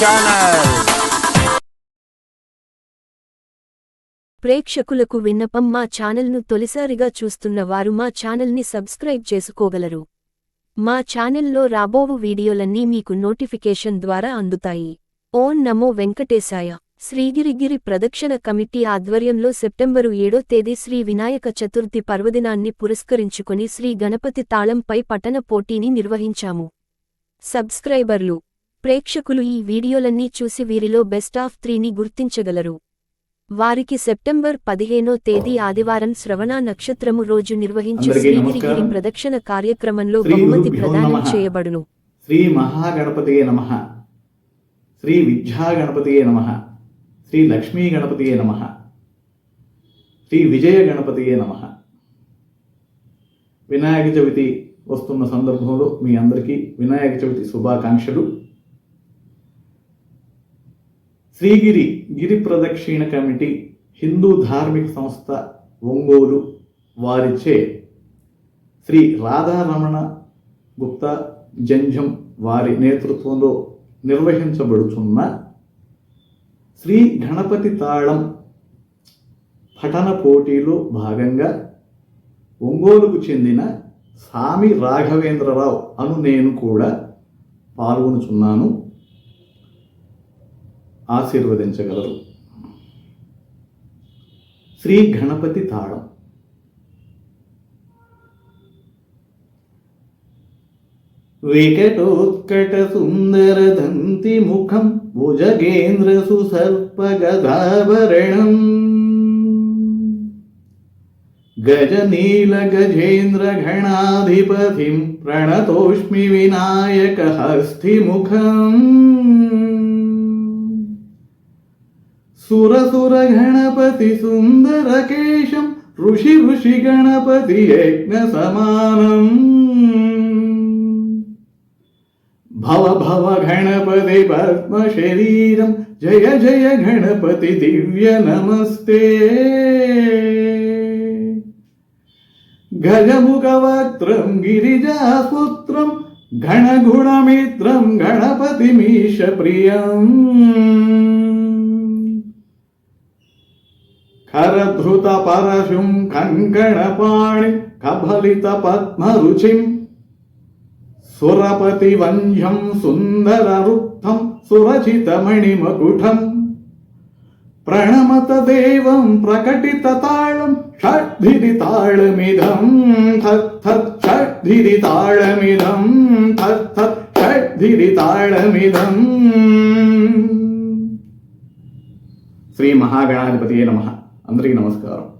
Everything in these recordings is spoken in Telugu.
ఛానల్ ప్రేక్షకులకు విన్నపం మా ఛానల్ను తొలిసారిగా చూస్తున్న వారు మా ఛానల్ని సబ్స్క్రైబ్ చేసుకోగలరు. మా ఛానల్లో రాబోవు వీడియోలన్నీ మీకు నోటిఫికేషన్ ద్వారా అందుతాయి. ఓం నమో వెంకటేశాయ. శ్రీగిరిగిరి ప్రదక్షిణ కమిటీ ఆధ్వర్యంలో సెప్టెంబరు ఏడో తేదీ శ్రీ వినాయక చతుర్థి పర్వదినాన్ని పురస్కరించుకొని శ్రీ గణపతి తాళంపై పఠన పోటీని నిర్వహించాము. సబ్స్క్రైబర్లు ప్రేక్షకులు ఈ వీడియోలన్నీ చూసి వీరిలో బెస్ట్ ఆఫ్ త్రీని గుర్తించగలరు. వారికి సెప్టెంబర్ పదిహేనో తేదీ ఆదివారం శ్రవణ నక్షత్రము రోజు నిర్వహించు శ్రీగిరిగిరి. ప్రదక్షిణ కార్యక్రమంలో బహుమతి ప్రదానం. చేయబడును. శ్రీ మహాగణపతియే నమ. శ్రీ విద్యాగణపతియే నమ. శ్రీ లక్ష్మీ గణపతియే నమ. శ్రీ విజయ గణపతియే నమ. వినాయక చవితి వస్తున్న సందర్భంలో మీ అందరికీ వినాయక చవితి శుభాకాంక్షలు. శ్రీగిరి గిరి ప్రదక్షిణ కమిటీ హిందూ ధార్మిక సంస్థ ఒంగోలు వారిచే శ్రీ రాధారమణ గుప్తా జంజం వారి నేతృత్వంలో నిర్వహించబడుతున్న శ్రీ గణపతి తాళం పఠన పోటీలో భాగంగా ఒంగోలుకు చెందిన సామి రాఘవేంద్రరావు అను నేను కూడా పాల్గొనుచున్నాను. ఆశీర్వదించగలరు. శ్రీ గణపతి తాళం. వికటోత్కట సుందర దంతి ముఖం भुजगेन्द्र गजनीलगजेन्द्रघणाधिपतिं प्रणतोऽस्मि विनायकहस्तिमुखम् सुरसुरगणपतिसुन्दरकेशं सुरसुरगणपति ऋषि ऋषिगणपति यज्ञसमानम् భవ భవ గణపతి పద్మ శరీరం జయ జయ గణపతి దివ్య నమస్తే గజముఖవక్త్రం గిరిజాపుత్రం గణగుణమిత్రం గణపతిమీశ ప్రియం కరధృత పరశుం కంకణపాణి కబలిత పద్మరుచిం సురపతి వంధ్యం సుందర రుక్తం సురచితమణిమకుటం ప్రణమత దేవం ప్రకటిత తాళం షడ్ధిరి తాళమిదం తత్ తత్ షడ్ధిరి తాళమిదం తత్ తత్ షడ్ధిరి తాళమిదం శ్రీ మహాగణాధిపతి నమ. అందరికీ నమస్కారం.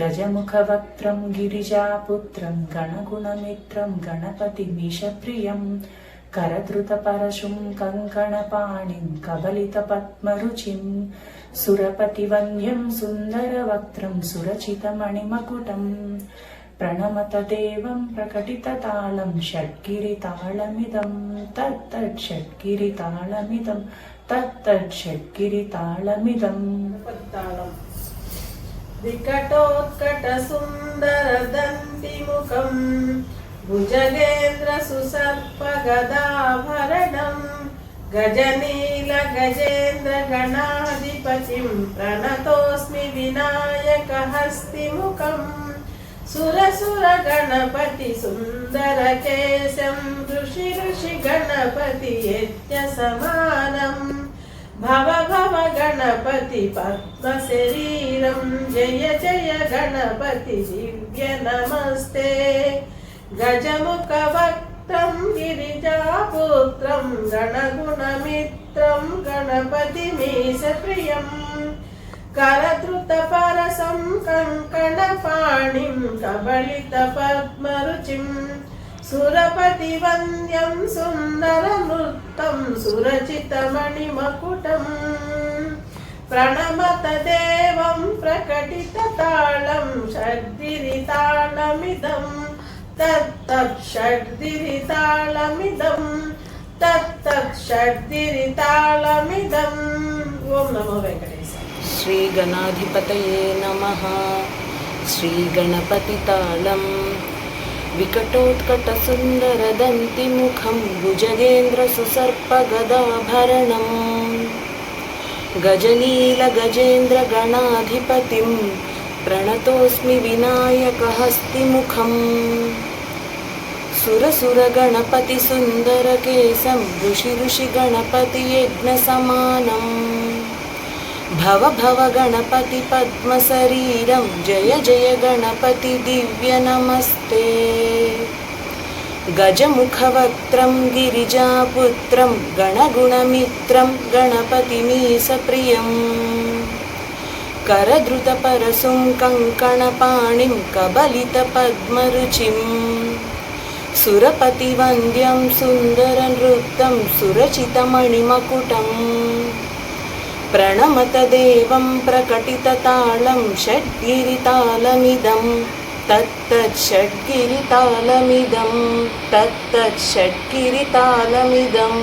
गजमुखवक्त्रं गिरिजापुत्रं गणगुणमित्रं गणपतिमीशप्रियं करधृतपरशुं कङ्कणपाणिं कबलितपद्मरुचिं सुरपतिवन्यं सुन्दरवक्त्रं सुरचितमणिमकुटम् प्रणमत देवं प्रकटिततालं षट्गिरितालमिदं तत्तत् षट्गिरितालमिदं तत्तत् षट्गिरितालमिदं तालम् వికటోత్కట సుందర దంతి ముఖం భుజగేంద్ర సుసర్ప గదాభరణం గజనీల గజేంద్ర గణాధిపతిం ప్రణతోస్మి వినాయక హస్తిముఖం సురసుర గణపతి సుందర కేశం ఋషి ఋషి గణపతి యజ్ఞ సమానం. భవ భవ గణపతి పద్మ శరీరం జయ జయ గణపతి దివ్య నమస్తే గజముఖ వక్త్రం గిరిజాపుత్రం గణగుణమిత్రం గణపతి మీశ ప్రియం కరధృత పరసం సురపతి వంద్యం సుందర నృత్తం సురచితమణిమకుటం. ప్రణమత దేవం ప్రకటిత తాళం షడ్దిరి తాళమిదం. తత్తత్ షడ్దిరి తాళమిదం. తత్తత్ షడ్దిరి తాళమిదం. ఓం నమో వెంకటేశాయ శ్రీ గణాధిపతయే నమ. శ్రీ గణపతి తాళం. विकटोत्कटसुन्दरदन्तिमुखं भुजगेन्द्रसुसर्पगदाभरणम् गजनीलगजेन्द्रगणाधिपतिं प्रणतोऽस्मि विनायकहस्तिमुखम् सुरसुरगणपतिसुन्दरकेशं ऋषि భవ భవ గణపతి పద్మశరీరం. జయ జయ గణపతి దివ్య నమస్తే. గజముఖవక్త్రం గిరిజాపుత్రం గణగుణమిత్రం గణపతిమీసప్రియం కరధృతపరసుం కంకణపాణిం కబలితపద్మరుచిం సురపతివంద్యం సుందరనృత్తం సురచితమణిమకుటం सुरचितमणिमकुटम् प्रणमत देवं प्रकटिततालं षड्गिरितालमिदं तत्तत् षड्गिरितालमिदं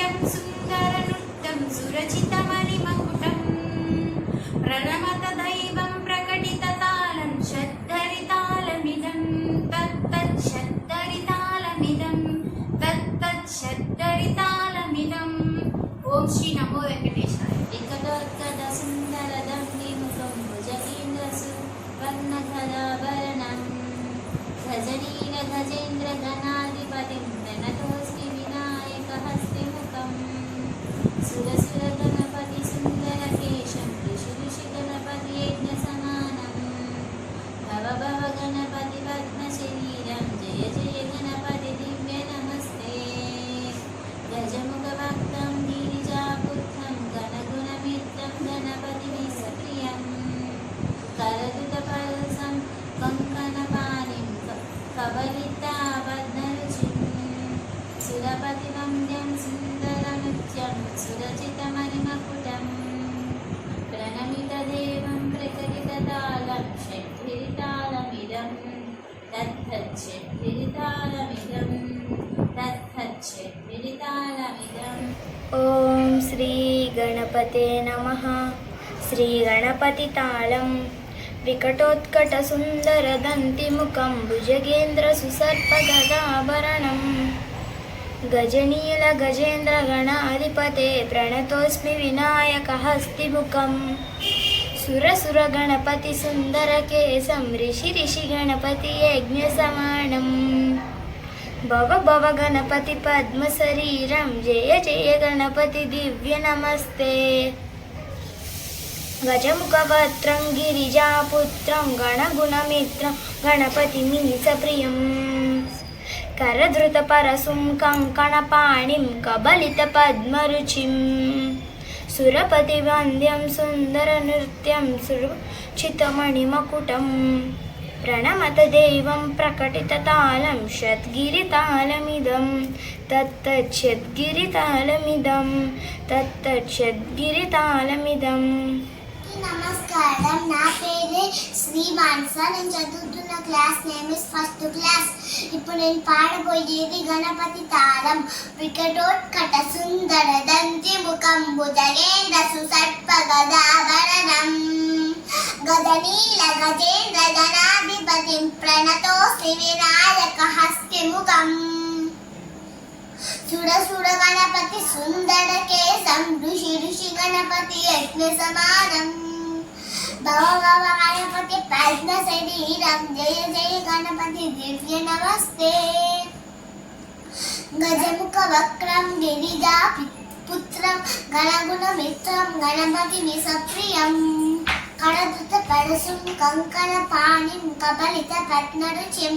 సురపతి సుందర నృత్యం సురచితమణి మకుటం. ప్రణమత దైవం ప్రకటిత తాళం శద్ధరితాళమిదం తత్తత్ శద్ధరితాళమిదం తత్తత్ శద్ధరితాళమిదం ఓం శ్రీ నమో వెంకటేశాయ. ఏకదోత్కద సుందర దండి ముఖం భుజగేంద్రసు వర్ణధరాభరణం కబలితాబద్ధరుచిం సుందరనృత్యం సురచితమణిమకుటం ప్రణమిత ప్రకటితతాళం షడ్భిరితాళమిదం తత్తచ్చడ్భిరితాళమిదం తత్తచ్చడ్భిరితాళమిదం ఓం శ్రీ గణపతే నమ శ్రీ గణపతి తాళం వికటోత్కట సుందర దంతిముఖం భుజగేంద్ర సుసర్ప గదాభరణం గజనీల గజేంద్ర గణాధిపతే ప్రణతోస్మి వినాయక హస్తిముఖం సురసుర గణపతి సుందర కేశం ఋషి ఋషి గణపతి యజ్ఞ సమానం భవ భవ గణపతి పద్మ శరీరం జయ జయ గణపతి దివ్య నమస్తే గజముఖవత్రం గిరిజాపుత్రం గణగుణమిత్రం గణపతి మీసప్రియం కరధృతపరసుం కంకణపాణిం కబలిత పద్మరుచిం సురపతి వంద్యం సుందర నృత్యం సురుచితమణిమకుటం ప్రణమత దేవం ప్రకటిత తాళం షద్గిరితాళమిదం తత్తచ్చద్గిరితాళమిదం తత్తచ్చద్గిరితాళమిదం నమస్కారం నా పేరే శ్రీ మానస నేను చదువుతున్న class name is first class ఇప్పుడు నేను పాడబోయేది గణపతి తాళం. వికటోత్కట సుందర దంతి ముఖం భుజగేంద్ర సుసర్ప గదాభరణం గజనీల గజేంద్ర ప్రణతో ప్రణతోస్మి వినాయక హస్తిముఖం సుర సుర గణపతి సుందర కేశం ఋషి ఋషి గణపతి యజ్ఞ సమానం. భవ గణపతి పద్మ శరీరం జయ జయ గణపతి దివ్య నమస్తే. గజముఖ వక్రం గిరిజా పుత్రం గణగుణ మిత్రం గణపతి సప్రియం కడదుత పరశుం కంకణ పాణిం కబలిత పద్మరుచిం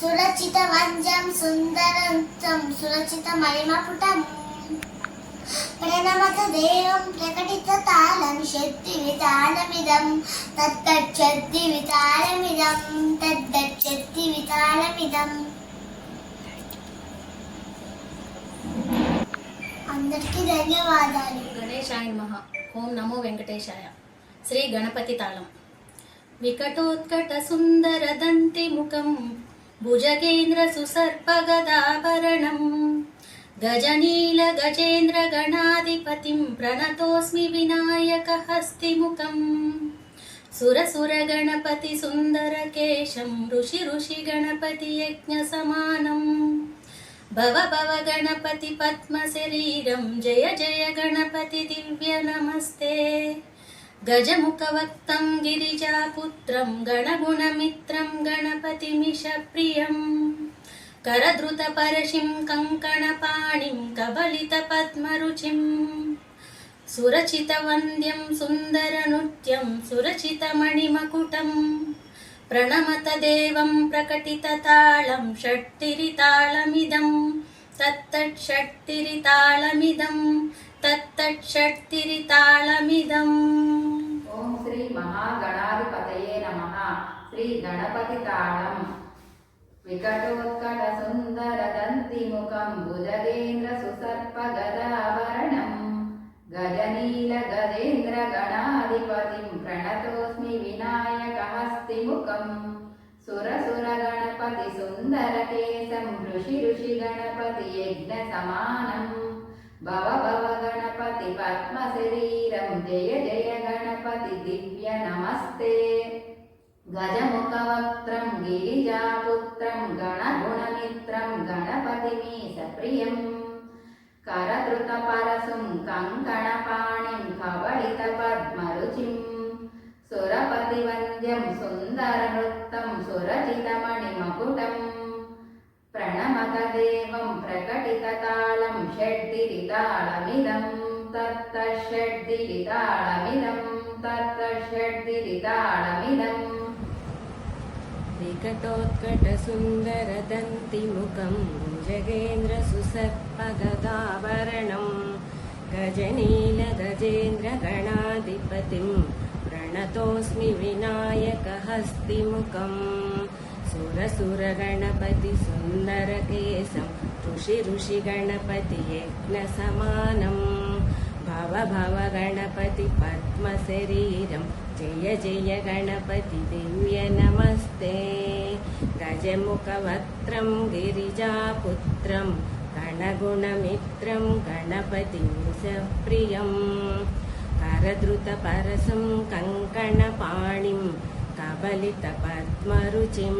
సురచిత వంజం సుందరం సురచిత మణిమపుటం ప్రణమత దేవం ప్రకటిత తాళం శక్తి వితాళమిదం తత్తచ్చక్తి వితాళమిదం తద్దచ్చక్తి వితాళమిదం అందరికీ ధన్యవాదాలు. గణేశాయ నమః. ఓం నమో వెంకటేశాయ. శ్రీ గణపతి తాళం. వికటోత్కట సుందర దంతి ముఖం భుజగేంద్ర సుసర్పగదాభరణం गजनीलगजेन्द्रगणाधिपतिं प्रणतोऽस्मि विनायकहस्तिमुखम्। सुरसुरगणपतिसुन्दरकेशं ऋषिऋषिगणपतियज्ञसमानम् भव भव गणपतिपद्मशरीरं जय जय गणपति दिव्य नमस्ते गजमुखवक्तं गिरिजापुत्रं गणगुणमित्रं गणपतिमिशप्रियम् పద్మ శరీరం జయ జయ గణపతి దివ్య నమస్తే గజముఖవక్తం గిరిజాపుత్రం గణగుణమిత్రం గణపతిమిష ప్రియం కరధృత పరశిం కంకణపాణిం కబలిత పద్మరుచిం సురచిత వంద్యం సుందర నృత్యం సురచిత మణిమకుటం ప్రణమత దేవం ప్రకటిత తాళం షట్టిరి తాళమిదం తత్తట్ షట్టిరి తాళమిదం తత్తట్ షట్టిరి తాళమిదం ఓం శ్రీ గజముఖవక్త్రం గిరిజాపుత్రం గణగుణమిత్రం గణపతిమి సప్రియం కరధృత పరసుం కంకణపాణిం కబళిత పద్మరుచిం సురపతివంద్యం వంద్యం సురచితమణిమకుటం ప్రణమత దేవం ప్రకటిత షడ్దిరితాళమిదం తత్త షడ్దిరితాళమిదం తత్త షడ్దిరితాళమిదం विकटोत्कटसुन्दरदन्तिमुखं जगेन्द्र गजनीलगजेन्द्रगणाधिपतिं प्रणतोऽस्मि विनायकहस्तिमुखम् सुरसुरगणपतिसुन्दरकेशं सुन्दरकेशं ऋषिऋषिगणपति यज्ञसमानं भव गणपति पद्मशरीरम् जय जय गणपति दिव्य नमस्ते। गजमुखवक्त्रं गिरिजापुत्रं गणगुणमित्रं गणपतिं सप्रियं। करधृतपरसं कङ्कणपाणिं कबलितपद्मरुचिं।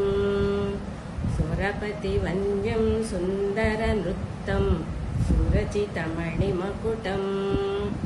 सुरपतिवन्द्यं सुन्दरनृत्तं सुरचितमणिमकुटम्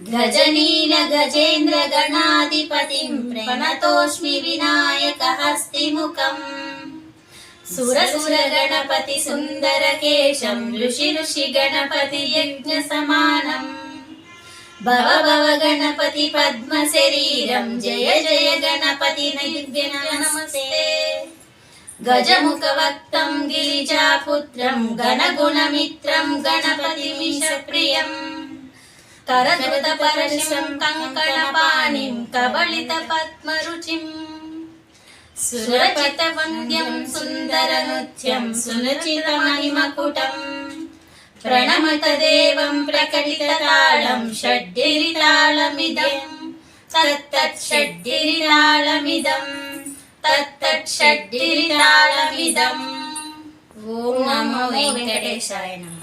గణపతి తాళం వికటోత్కట సుందర దంతి ముఖం భుజగేంద్ర సుసర్ప గదాభరణం గజనీల గజేంద్ర గణాధిపతిం ప్రణతోస్మి వినాయక హస్తిముఖం. సురసుర గణపతి సుందర కేశం ఋషి ఋషి గణపతి యజ్ఞ సమానం. భవ భవ करद्रुतपरशिं कङ्कणपाणिं कबलितपद्मरुचिं सुरचितवन्द्यं सुन्दरनुत्यं सुनिचितमणिमकुटं प्रणमतदेवं प्रकटिततालं षड्गिरितालमिदं तत्तत्षड्गिरितालमिदं तत्तत्षड्गिरितालमिदम् ॐ नमो वेङ्कटेशाय नमः